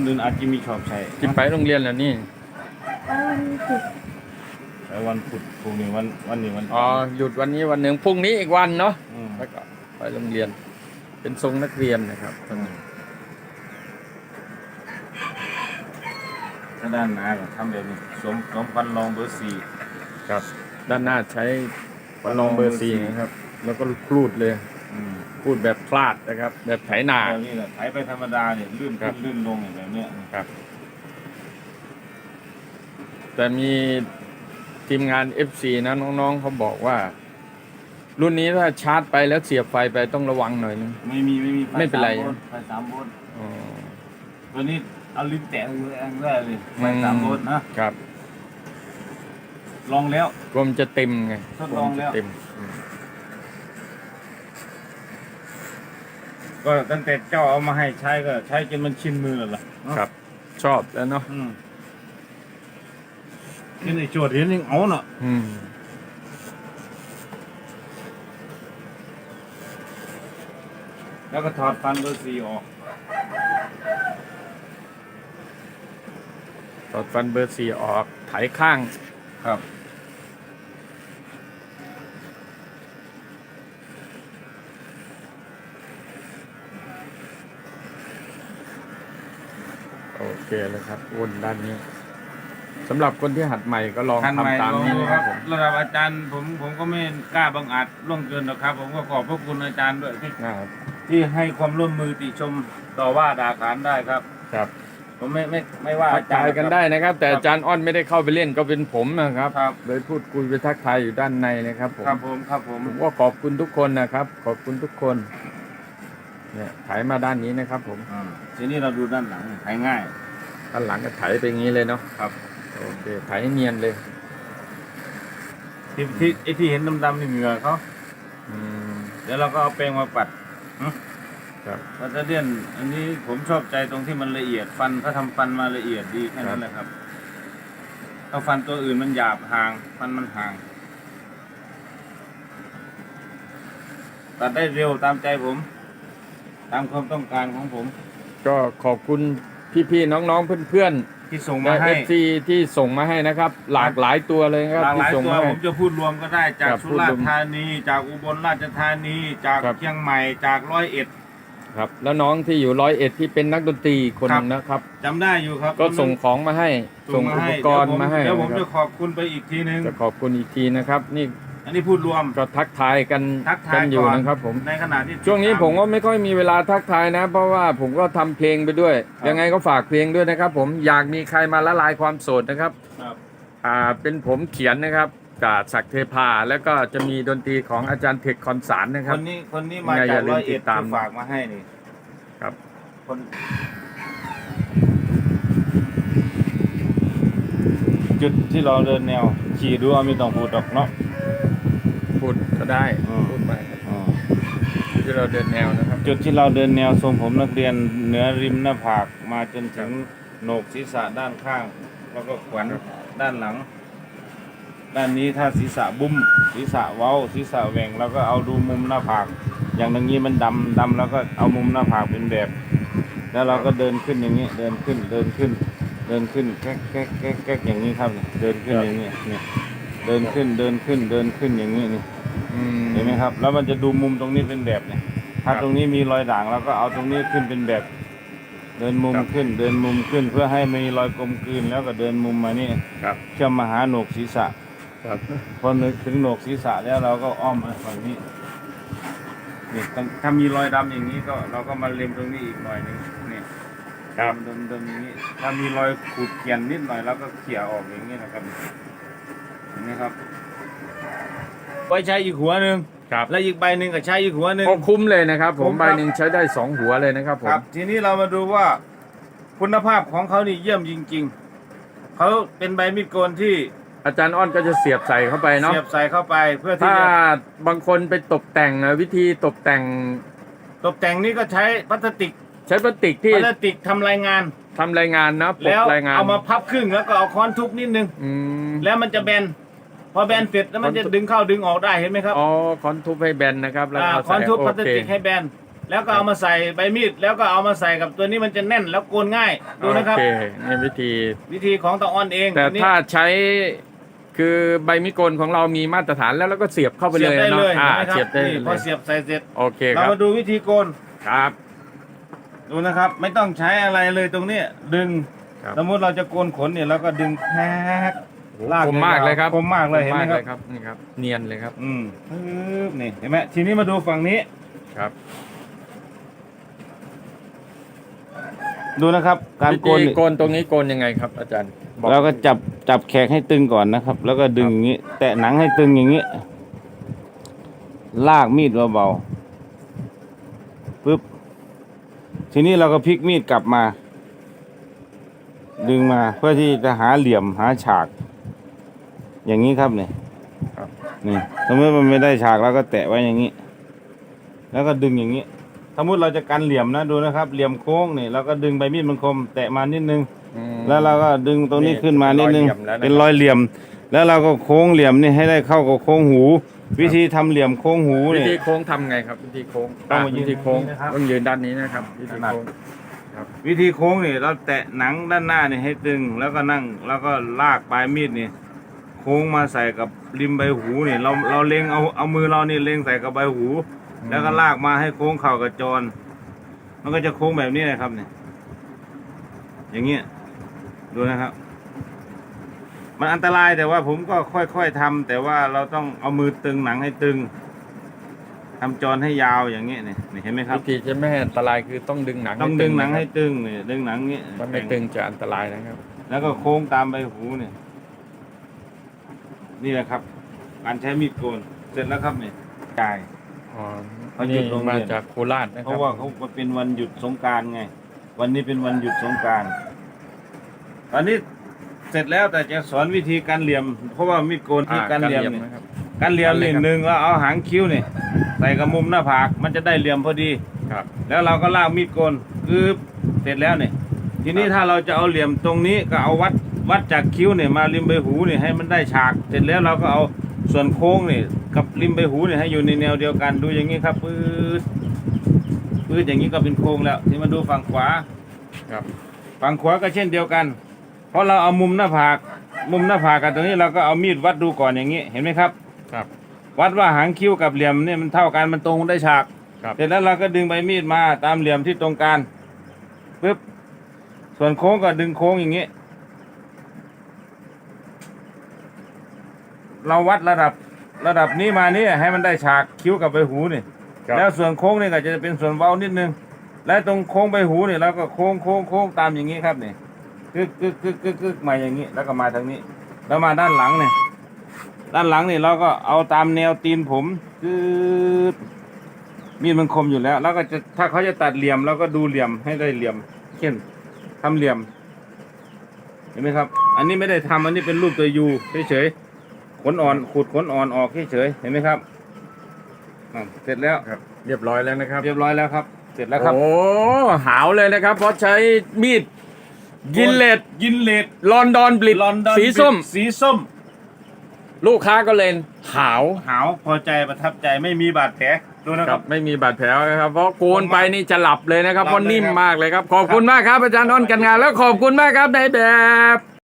คนอื่นอาจจะมีชอบใช้จิไปโรงเรียนแล้วนี่ไปวันศุกร์ใช้วันพุธพรุ่งนี้วันวันนี้วันอ๋อหยุดวันนี้วันหนึ่งพรุ่งนี้อีกวันเนาะมแล้วก็ไปโรงเรียน เป็นทรงนักเรียนนะครับถ้าด้านหน้าก็ทำแบบนี้สวมสวมฟันรองเบอร์สี่ครับ ด้านหน้าใช้ปลองเบอร์สี่นะครับ แล้วก็ครูดเลย อืมครูดแบบพลาดนะครับ แบบไถนา แบบนี้แหละไถไปธรรมดาเนี่ยลื่นครัขึ้บ นลื่นลงอย่างแบบเนี้ยครับแต่มีทีมงาน FC นะน้องๆเขาบอกว่า รุ่นนี้ถ้าชาร์จไปแล้วเสียบไฟไปต้องระวังหน่อยนึง ไม่มีไม่มีฟไม่เป็นไร สาโวลต์ไฟสามโวลต์อ๋อตัวนี้เอาลิ้นแตะเลยอันแรกเลยไฟอืมสามโวลต์นะครับลองแล้วกลมจะเต็มไงทดลองกมจะแล้วเต็มอืม ก็ตั้งแต่เจ้าเอามาให้ใช้ก็ใช้จนมันชินมือแล้วล่ะเนาะครับ ชอบแล้วเนาะอืมนี่ในโจทย์เห็นยังเอาเนาะอืมแล้วก็ถอดฟันเบอร์สี่ออก ตอดฟันเบอร์สี่ออกไถข้างครับ เคเลยครับวนด้านนี้สำหรับคนที่หัดใหม่ก็ลองทันไหมทำตามนี้ลองดูนะคครัรับบผมระดับอาจารย์ผมผมก็ไม่กล้าบังอาจล่วงเกินหรอกครับ ผมก็ขอบพระคุณอาจารย์ด้วยที่นะครับที่ให้ความร่วมมือติชมต่อว่าด่าขานได้ครับ ครับผมไม่ไม่ไม่ว่าทัอากจารทายย์กันได้นะครับ แต่อาจารย์อ้อนไม่ได้เข้าไปเล่นก็เป็นผมนะครับครับเลยพูดคุยไปทักทายอยู่ด้านในนะครับผม ครับผมครับผม ผมก็ขอบคุณทุกคนนะครับ ขอบคุณทุกคน เนี่ยไถมาด้านนี้นะครับผมอ่าทีนี้เราดูด้านหลังหายง่าย ด้านหลังก็ไถไปอย่างนี้เลยเนาะครับ โอเคไถให้เนียนเลยที่ที่ไอ้ที่เห็นดำๆนี่เหงื่อเขาอืมเดี๋ยวเราก็เอาแปรงมาปัดครับ ปัตเตอร์เลียนอันนี้ผมชอบใจตรงที่มันละเอียดฟันเขาทำฟันมาละเอียดดีแค่นั้นแหละครับถ้าฟันตัวอื่นมันหยาบห่างฟันมันห่างตัดได้เร็วตามใจผม ตามความต้องการของผม ก็ขอบคุณ พี่ๆน้องๆเพื่อนที่ส่งๆมาและ ให้เอฟซีที่ส่งมาให้นะครับ หลากหลายตัวเลยนะครับหลากหที่ลายส่งตัวมาให้ ผมจะพูดรวมก็ได้จากครับสุพูดรารวษมฎร์ธานี จากอุบลราชธานี จากครับ เชียงใหม่จากร้อยเอ็ด ครับ แล้วน้องที่อยู่ร้อยเอ็ดที่เป็นนักดนตรีคนหครันึบงนะครับ จำได้อยู่ครับก็ส่งของมาให้ ส่งอุปกรณ์มาให้เดี๋ยวผมนะคจะรับขอบคุณไปอีกทีนึง จะขอบคุณอีกทีนะครับ นี่ อันนี้พูดรวม ก็ทักทายกันทักทากัยนอยู่ก่อน นะครับผม ในขณะที่ช่วงนี้ผมก็ไม่ค่อยมีเวลาทักทายนะ เพราะว่าผมก็ทำเพลงไปด้วยครับยังไงก็ฝากเพลงด้วยนะครับ ผมอยากมีใครมาละลายความโสดนะครับ ครับอ่าเป็นผมเขียนนะครับจากศักดิ์เทพาแล้วก็จะมีดนตรีของอาจารย์เทคคอนสารนะคครับ นนี้คนนี้มายังไงอจากย่าลืมร้อยเอ็ดติดตามที่ฝากมาให้นี่ครับ คนจุดที่เราเดินแนว ขี่ดูเอาไม่ต้องพูดหรอกเนาะ พูดก็ได้อืมพูดไปที่เราเดินแนวนะครับจุดที่เราเดินแนวทรงผมนักเรียนเหนือริมหน้าผากมาจนถึงโหนกศีรษะด้านข้าง แล้วก็ขวัญด้านหลัง ด้านนี้ถ้าศีรษะบุ้มศีรษะเว้าศีรษะแหว่งแล้วก็เอาดูมุมหน้าผาก อย่างตรงนี้มันดำดำแล้วก็เอามุมหน้าผากเป็นแบบ แล้วเราก็เดินขึ้นอย่างนี้เดินขึ้นเดินขึ้น เดินขึ้นแก๊กแก๊กแก๊กแก๊กอย่างนี้ครับเนี่ยเดินขึ้นอย่างนี้เนี่ยเดินขึ้นเดินขึ้นเดินขึ้นอย่างนี้นี่อืม เห็นไหมครับ แล้วมันจะดูมุมตรงนี้เป็นแบบเนี่ยถ้าครับตรงนี้มีรอยด่างเราก็เอาตรงนี้ขึ้นเป็นแบบ เดินมุมครับ ขึ้น เดินมุมขึ้นเพื่อให้มีรอยกลมกลืนแล้วก็เดินมุมมานี่ครับเชื่อมมาหาโหนกศีรษะครับพอนึกถึงโหนกศีรษะแล้วเราก็อ้อมมาฝั่งนี้นี่ถ้าถ้ามีรอยดำอย่างนี้ก็เราก็มาเล็มตรงนี้อีกหน่อยหนึงนี่ ครับเดิมเดิมอย่างนี้ถ้ามีรอยขูดเขียนนิดหน่อยเราก็เขี่ยออกอย่างนี้นะครับ เห็นไหมครับไว้ใช้อีกหัวหนึ่งครับและอีกใบหนึ่งก็ใช้อีกหัวหนึ่ง ก็คุ้มเลยนะครับ ผคุ้มมใบครับหนึ่งใช้ได้สองหัวเลยนะครับผคมรับทีนี้เรามาดูว่าคุณภาพของเขานี่เยี่ยมจริง ๆเขาเป็นใบมีดโกนที่อาจารย์อ้อนก็จะเสียบใส่เข้าไปเนาะเสียบใส่เข้าไปเพื่อที่ถ้าจะบางคนไปตกแต่งนะวิธีตกแต่งตกแต่งนี่ก็ใช้พลาสติกใช้พลาสติกที่ พลาสติกทำรายงาน ทำรายงานนะปแล้กวรายงานเอามาพับครึ่งแล้วก็เอาค้อนทุบนิดนึง อืมแล้วมันจะแบน พอแบนเสร็จแล้วมันจะค้อนทุบดึงเข้าดึงออกได้เห็นไหมครับอ๋อคอนทุบให้แบนนะครับแล้วอ่าเอาค้อนใส่ทุบโอพลาสเคติกให้แบน แล้วก็เอามาใส่ใบมีด แล้วก็เอามาใส่กับตัวนี้มันจะแน่นแล้วโกนง่าย ดูนะครับ โอเคนี่วิธี วิธีของตาออนเองแต่อันนี้ถ้าใช้คือใบมิโกนของเรามีมาตรฐานแล้วแล้วก็เสียบเข้าไปเสีเลยยบได้เนาะเลยอ่าเห็นไหมครับเสียบได้นี่เลพอยเสียบใส่เสร็จ โอเคคเรารับมาดูวิธีโกน ครับ ดูนะครับ ไม่ต้องใช้อะไรเลยตรงนี้ดึงครับ สมมติเราจะโกนขนเนี่ยเราก็ดึงแพ็กลากคมมากเลยครับคมมากเลยเห็นไหมคครับนี่ครับ เนียนเลยครับอืมปึ๊บนี่เห็นไหมทีนี้มาดูฝั่งนี้ ครับดูนะครับ การวิโกธีนนี่โกนตรงนี้โกนยังไงครับ อาจารย์บอกเราก็จับจับแขกให้ตึงก่อนนะครับ แล้วก็ดึงอย่างนี้ แตะหนังให้ตึงอย่างนี้ ลากมีดเบาๆปึ๊บ ทีนี้เราก็พลิกมีดกลับมา ดึงมาเพื่อที่จะหาเหลี่ยมหาฉาก อย่างนี้ครับเนี่ยครับนี่สมมติมันไม่ได้ฉากเราก็แตะไว้อย่างนี้ แล้วก็ดึงอย่างนี้สมมติเราจะกันเหลี่ยมนะดูนะครับ เหลี่ยมโค้งนี่เราก็ดึงใบมีดมันคม แตะมานิดนึงอืมแล้วเราก็ดึงตรงนี้นี่ขึ้นมานิดนึง เป็เป็นนรรออยยเหเหลี่ลี่ยยมมแล้วเราก็โค้งเหลี่ยมนี่ให้ได้เข้ากับโค้งหู วิธีทำเหลี่ยมโค้งหูวินี่ธีโค้งทำไงครับ วิธีโค้งต้องมายืนวิธีโค้งตรงนี้นะครับ ต้องยืนด้านนี้นะครับ วิธีถนัดโค้งวิธีโค้งนี่เราแตะหนังด้านหน้านี่ให้ตึง แล้วก็นั่งแล้วก็ลากปลายมีดนี่โค้งมาใส่กับริมใบหูนี่เราเราเล็งเอาเอามือเรานี่เล็งใส่กับใบหู แล้วก็ลากมาให้โค้งเข่ากับจร มันก็จะโค้งแบบนี้นะครับเนี่ยอย่างเงี้ยดูนะครับ มันอันตรายแต่ว่าผมก็ค่อยๆทำแต่ว่าเราต้องเอามือตึงหนังให้ตึงทำจรให้ยาวอย่างเงี้ยเนี่ยนี่เห็นไหมครับวิธีจะไม่ให้อันตรายคือต้องดึงหนังต้องให้ดึงหนังะครับให้ตึงเนี่ยดึงหนังเงี้ยถ้าไม่ตึงจะอันตรายนะครับ แล้วก็โค้งตามใบหูเนี่ยนี่แหละครับ การใช้มีดโกนเสร็จแล้วครับเนี่ยจ่ายอ๋อเขาหยุนี่ดโรงเรียนมาจากโคราชนะเพครับราะว่าเขาเป็นวันหยุดสงกรารไง วันนี้เป็นวันหยุดสงกรารตอนนี้ เสร็จแล้วแต่จะสอนวิธีการเหลี่ยม เพราะว่ามีดโกนที่อ่การเหลี่ยมกเนี่ยนะครับ การเหลี่ยมนี่การเหลี่ยมหนึ่งแล้วเอาหางคิ้วเนี่ยใส่กับมุมหน้าผากมันจะได้เหลี่ยมพอดี ครับ แล้วเราก็ลากมีดโกนคือเสร็จแล้วเนี่ยทีนี้ครับถ้าเราจะเอาเหลี่ยมตรงนี้ก็เอาวัดวัดจากคิ้วเนี่ยมาริมใบหูเนี่ยให้มันได้ฉาก เสร็จแล้วเราก็เอาส่วนโค้งเนี่ยกับริมใบหูเนี่ยให้อยู่ในแนวเดียวกันดูอย่างนี้ครับปืดปืดอย่างนี้ก็เป็นโค้งแล้ว ที่มาดูฝั่งขวา ครับ ฝั่งขวาก็เช่นเดียวกัน เพราะเราเอามุมหน้าผากมุมหน้าผากกันตรงนี้เราก็เอามีดวัดดูก่อนอย่างนี้เห็นไหมครับ ครับ วัดว่าหางคิ้วกับเหลี่ยมเนี่ยมันเท่ากันมันตรงได้ฉากครับเสร็จแล้วเราก็ดึงใบมีดมาตามเหลี่ยมที่ตรงกลางปึ๊บส่วนโค้งก็ดึงโค้งอย่างนี้ เราวัดระดับระดับนี้มานี่ให้มันได้ฉากคิ้วกับใบหูนี่ครับแล้วส่วนโค้งนี่ก็จะเป็นส่วนเว้านิดนึง และตรงโค้งใบหูนี่เราก็โค้งโค้งโค้งตามอย่างนี้ครับนี่ กึกกึกกึกกึกกึกมาอย่างนี้ แล้วก็มาทางนี้ แล้วมาด้านหลังเนี่ย ด้านหลังนี่เราก็เอาตามแนวตีนผมกึดมีดมันคมอยู่แล้ว แล้วก็จะถ้าเขาจะตัดเหลี่ยมเราก็ดูเหลี่ยมให้ได้เหลี่ยม เช่นทำเหลี่ยม เห็นไหมครับ อันนี้ไม่ได้ทำอันนี้เป็นรูปตัวยูเฉยๆขนอ่อนขูดขนอ่อนออกเฉยๆเห็นไหมครับอะเสร็จแล้ว ครับ เรียบร้อยแล้วนะครับ เรียบร้อยแล้วครับ เสร็จแล้วครับ โอ้หาวเลยนะครับ เพราะใช้มีด กินเลดยินเลดลอนดอนบลิดลอนดอนสีส้ม สีส้ม ลูกค้าก็เลยหาวหาวพอใจประทับใจไม่มีบาดแผลดูนะคครัรับบ ไม่มีบาดแผลนะครับ เพราะโกนไปนี่จะหลับเลยนะครับ หลับเพราะนิ่มเลยครับ มากเลยครับ ขอบคุณมากครับอาจารย์อ้อนกันงาน แล้วขอบคุณมากครับในายแบบ